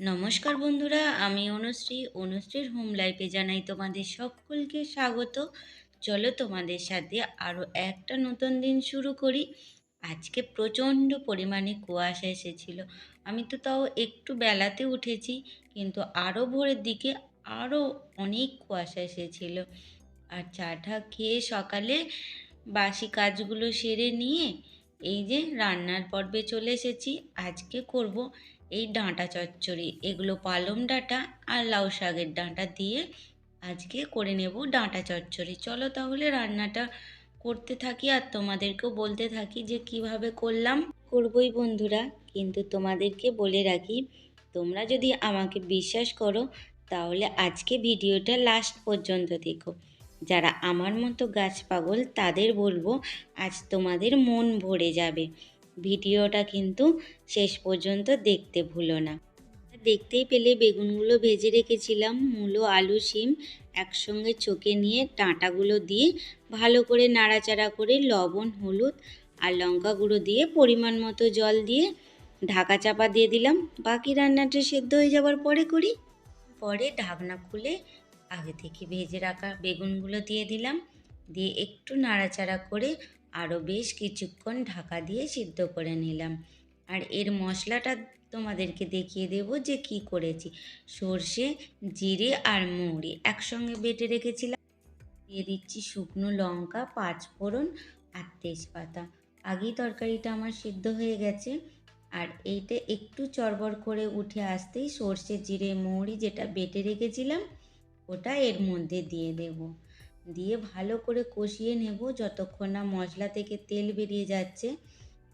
নমস্কার বন্ধুরা, আমি অনুশ্রী। অনুশ্রীর হোম লাইফে জানাই তোমাদের সকলকে স্বাগত। চলো তোমাদের সাথে আরও একটা নতুন দিন শুরু করি। আজকে প্রচণ্ড পরিমাণে কুয়াশা এসেছিল। আমি তো তাও একটু বেলাতে উঠেছি, কিন্তু আরও ভোরের দিকে আরও অনেক কুয়াশা এসেছিল। আর চাটা খেয়ে সকালে বাসি কাজগুলো সেরে নিয়ে এই যে রান্নার পর্বে চলে এসেছি, আজকে করব এই ডাঁটা চচ্চড়ি। এগুলো পালং ডাঁটা আর লাউ শাকের ডাঁটা দিয়ে আজকে করে নেব ডাঁটা চচ্চড়ি। চলো তাহলে রান্নাটা করতে থাকি আর তোমাদেরকেও বলতে থাকি যে কীভাবে করলাম। করবই বন্ধুরা, কিন্তু তোমাদেরকে বলে রাখি, তোমরা যদি আমাকে বিশ্বাস করো, তাহলে আজকে ভিডিওটা লাস্ট পর্যন্ত দেখো। যারা আমার মতো গাছ পাগল, তাদের বলব আজ তোমাদের মন ভরে যাবে। ভিডিওটা কিন্তু শেষ পর্যন্ত দেখতে ভুলো না। দেখতেই পেলে বেগুনগুলো ভেজে রেখেছিলাম, মূলো, আলু, শিম একসঙ্গে চোখে নিয়ে ডাঁটাগুলো দিয়ে ভালো করে নাড়াচাড়া করে লবণ, হলুদ আর লঙ্কা গুঁড়ো দিয়ে পরিমাণ মতো জল দিয়ে ঢাকা চাপা দিয়ে দিলাম। বাকি রান্নাটা সেদ্ধ হয়ে যাওয়ার পরে করি। পরে ঢাকনা খুলে আগে থেকে ভেজে রাখা বেগুনগুলো দিয়ে দিলাম। দিয়ে একটু নাড়াচাড়া করে আরও বেশ কিছুক্ষণ ঢাকা দিয়ে সিদ্ধ করে নিলাম। আর এর মশলাটা তোমাদেরকে দেখিয়ে দেব যে কি করেছি। সর্ষে, জিরে আর মৌরি একসঙ্গে বেটে রেখেছিলাম। দিয়ে দিচ্ছি শুকনো লঙ্কা পাঁচ ফোড়ন আর তেজপাতা। আগেই তরকারিটা আমার সিদ্ধ হয়ে গেছে। আর এইটা একটু চড়বড় করে উঠে আসতেই সর্ষে, জিরে, মৌরি যেটা বেটে রেখেছিলাম ওটা এর মধ্যে দিয়ে দেবো। দিয়ে ভালো করে কষিয়ে নেব যতক্ষণ না মশলা থেকে তেল বেরিয়ে যাচ্ছে।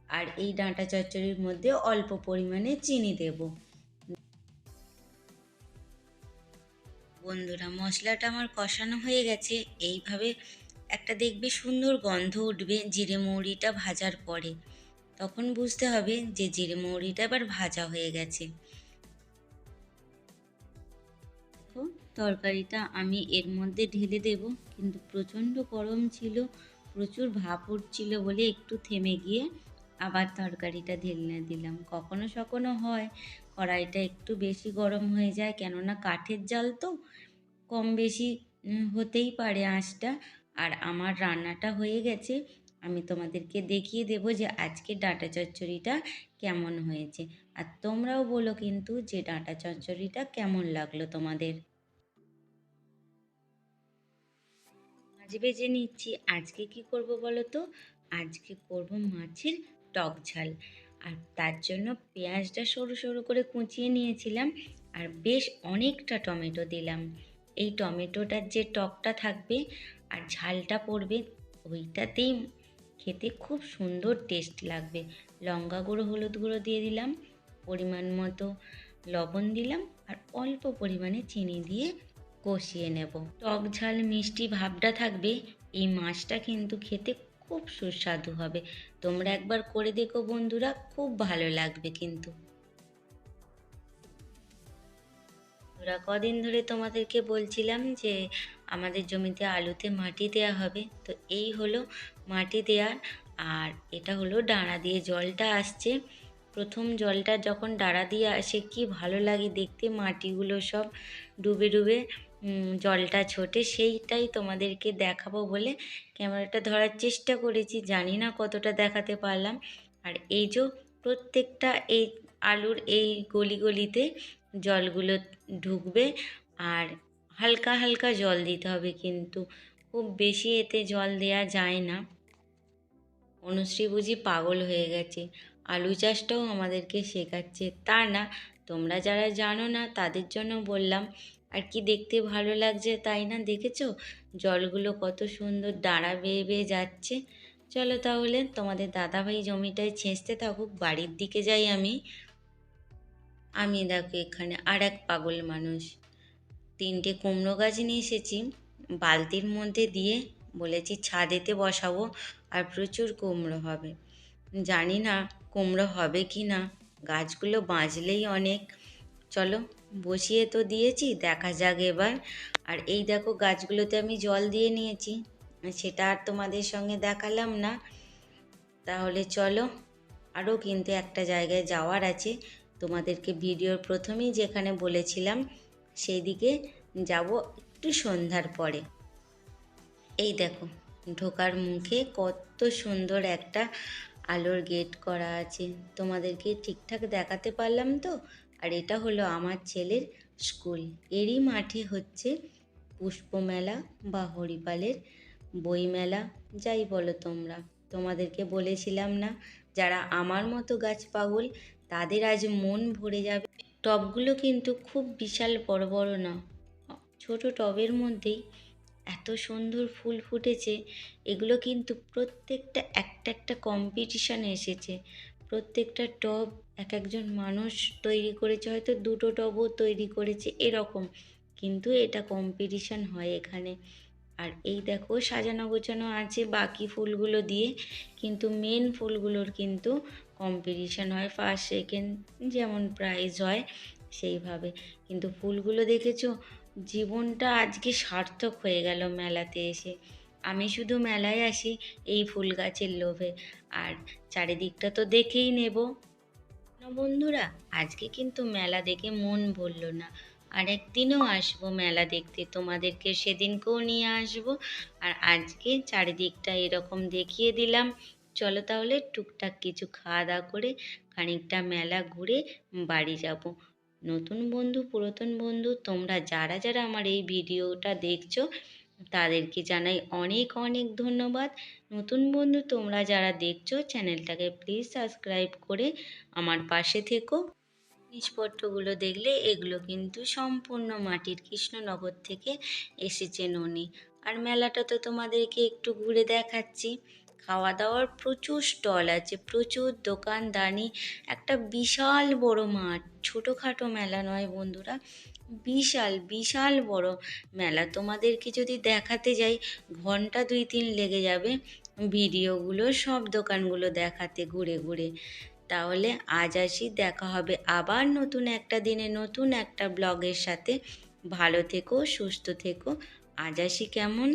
আর এই ডাঁটা চচ্চড়ির মধ্যে অল্প পরিমাণে চিনি দেব। বন্ধুরা, মশলাটা আমার কষানো হয়ে গেছে। এইভাবে একটা দেখবে সুন্দর গন্ধ উঠবে জিরে মৌরিটা ভাজার পরে। তখন বুঝতে হবে যে জিরে মৌরিটা এবার ভাজা হয়ে গেছে। তরকারিটা আমি এর মধ্যে ঢেলে দেব। কিন্তু প্রচণ্ড গরম ছিল, প্রচুর ভাপ উঠছিল বলে একটু থেমে গিয়ে আবার তরকারিটা ঢেলে দিলাম। কখনো সখনো হয়, কড়াইটা একটু বেশি গরম হয়ে যায়, কেননা কাঠের জাল তো কম বেশি হতেই পারে আঁচটা। আর আমার রান্নাটা হয়ে গেছে, আমি তোমাদেরকে দেখিয়ে দেব যে আজকে ডাঁটা চচ্চড়িটা কেমন হয়েছে। আর তোমরাও বলো কিন্তু যে ডাঁটা চচ্চড়িটা কেমন লাগল তোমাদের। মাছ ভেজে নিচ্ছি। আজকে কি করব বলো তো? আজকে করব মাছের টক ঝাল। আর তার জন্য পেঁয়াজটা সরু সরু করে কুচিয়ে নিয়েছিলাম আর বেশ অনেকটা টমেটো দিলাম। এই টমেটোটার যে টকটা থাকবে আর ঝালটা পড়বে, ওইটাতেই খেতে খুব সুন্দর টেস্ট লাগবে। লঙ্কা গুঁড়ো, হলুদ গুঁড়ো দিয়ে দিলাম, পরিমাণ মতো লবণ দিলাম আর অল্প পরিমাণে চিনি দিয়ে কষিয়ে নেব। টক ঝাল মিষ্টি ভাবটা থাকবে, এই মাছটা কিন্তু খেতে খুব সুস্বাদু হবে। তোমরা একবার করে দেখো বন্ধুরা, খুব ভালো লাগবে কিন্তু। তোরা কদিন ধরে তোমাদেরকে বলছিলাম যে আমাদের জমিতে আলুতে মাটি দেয়া হবে। তো এই হলো মাটি দেওয়ার আর এটা হলো ডাঁড়া দিয়ে জলটা আসছে। প্রথম জলটা যখন ডাঁড়া দিয়ে আসে, কি ভালো লাগে দেখতে, মাটিগুলো সব ডুবে ডুবে জলটা ছোটে, সেইটাই তোমাদেরকে দেখাবো বলে ক্যামেরাটা ধরার চেষ্টা করেছি। জানি না কতটা দেখাতে পারলাম। আর এই যে প্রত্যেকটা এই আলুর এই গলি গলিতে জলগুলো ঢুকবে আর হালকা হালকা জল দিতে হবে কিন্তু। খুব বেশি এতে জল দেওয়া যায় না। অনুশ্রী বুঝি পাগল হয়ে গেছে। আলু চাষটাও আমাদেরকে শেখাচ্ছে। তা না, তোমরা যারা জানো না, তাদের জন্য বললাম আর কি দেখতে ভালো লাগছে তাই না? দেখেছ? জলগুলো কত সুন্দর দাঁড়া বেয়ে বেয়ে যাচ্ছে। চলো তাহলে তোমাদের দাদাভাই জমিটায় ছেঁচতে থাকুক, বাড়ির দিকে যাই আমি। আমি দেখো এখানে আর এক পাগল মানুষ। তিনটে কুমড়ো গাছ নিয়ে এসেছি। বালতির মধ্যে দিয়ে বলেছি ছাদেতে বসাবো আর প্রচুর কুমড়ো হবে। জানি না কুমড়ো হবে কি না। গাছগুলো বাঁচলেই অনেক। চলো বসিয়ে তো দিয়েছি, দেখা যাক এবার। আর এই দেখো গাছগুলোতে আমি জল দিয়ে নিয়েছি, সেটা আর তোমাদের সঙ্গে দেখালাম না। তাহলে চলো, আরও কিন্তু একটা জায়গায় যাওয়ার আছে। তোমাদেরকে ভিডিওর প্রথমেই যেখানে বলেছিলাম, সেই দিকে যাব একটু সন্ধ্যার পরে। এই দেখো, ঢোকার মুখে কত সুন্দর একটা আলোর গেট করা আছে। তোমাদেরকে ঠিকঠাক দেখাতে পারলাম তো? আর এটা হলো আমার ছেলের স্কুল। এরই মাঠে হচ্ছে পুষ্পমেলা বা হরিপালের বইমেলা, যাই বলো তোমরা। তোমাদেরকে বলেছিলাম না, যারা আমার মতো গাছ পাগল, তাদের আজ মন ভরে যাবে। টবগুলো কিন্তু খুব বিশাল, বড় বড় না। ছোট টবের মধ্যেই এত সুন্দর ফুল ফুটেছে। এগুলো কিন্তু প্রত্যেকটা একটা একটা কম্পিটিশানে এসেছে। প্রত্যেকটা টব এক একজন মানুষ তৈরি করেছে, হয়তো দুটো টবও তৈরি করেছে, এরকম। কিন্তু এটা কম্পিটিশান হয় এখানে। আর এই দেখো, সাজানো গোছানো আছে বাকি ফুলগুলো দিয়ে, কিন্তু মেন ফুলগুলোর কিন্তু কম্পিটিশান হয় ফার্স্ট সেকেন্ড যেমন প্রাইজ হয় সেইভাবে। কিন্তু ফুলগুলো দেখেছ? জীবনটা আজকে সার্থক হয়ে গেল মেলাতে এসে। আমি শুধু মেলায় আসি এই ফুল গাছের লোভে, আর চারিদিকটা তো দেখেই নেব। না বন্ধুরা, আজকে কিন্তু মেলা দেখে মন ভরল না। আর একদিনও আসব মেলা দেখতে, তোমাদেরকে সেদিনকেও নিয়ে আসব। আর আজকে চারিদিকটা এরকম দেখিয়ে দিলাম। চলো তাহলে টুকটাক কিছু খাওয়া দাওয়া করে খানিকটা মেলা ঘুরে বাড়ি যাব। নতুন বন্ধু, পুরাতন বন্ধু, তোমরা যারা যারা আমার এই ভিডিওটা দেখছ তাদেরকে জানাই অনেক অনেক ধন্যবাদ। নতুন বন্ধু তোমরা যারা দেখছ, চ্যানেলটাকে প্লিজ সাবস্ক্রাইব করে আমার পাশে থেকো। জিনিসপত্রগুলো দেখলে এগুলো কিন্তু সম্পূর্ণ মাটির কৃষ্ণনগর থেকে এসেছে ননি আর মেলাটা তো তোমাদেরকে একটু ঘুরে দেখাচ্ছি। খাওয়া দাওয়ার প্রচুর স্টল আছে, প্রচুর দোকানদানি, একটা বিশাল বড় মাঠ, ছোটোখাটো মেলা নয় বন্ধুরা, বিশাল বিশাল বড় মেলা। তোমাদেরকে যদি দেখাতে যাই, ঘণ্টা দুই তিন লেগে যাবে ভিডিওগুলো, সব দোকানগুলো দেখাতে ঘুরে ঘুরে। তাহলে আজ আসি, দেখা হবে আবার নতুন একটা দিনে, নতুন একটা ব্লগের সাথে। ভালো থেকো, সুস্থ থেকো, আজ আসি কেমন?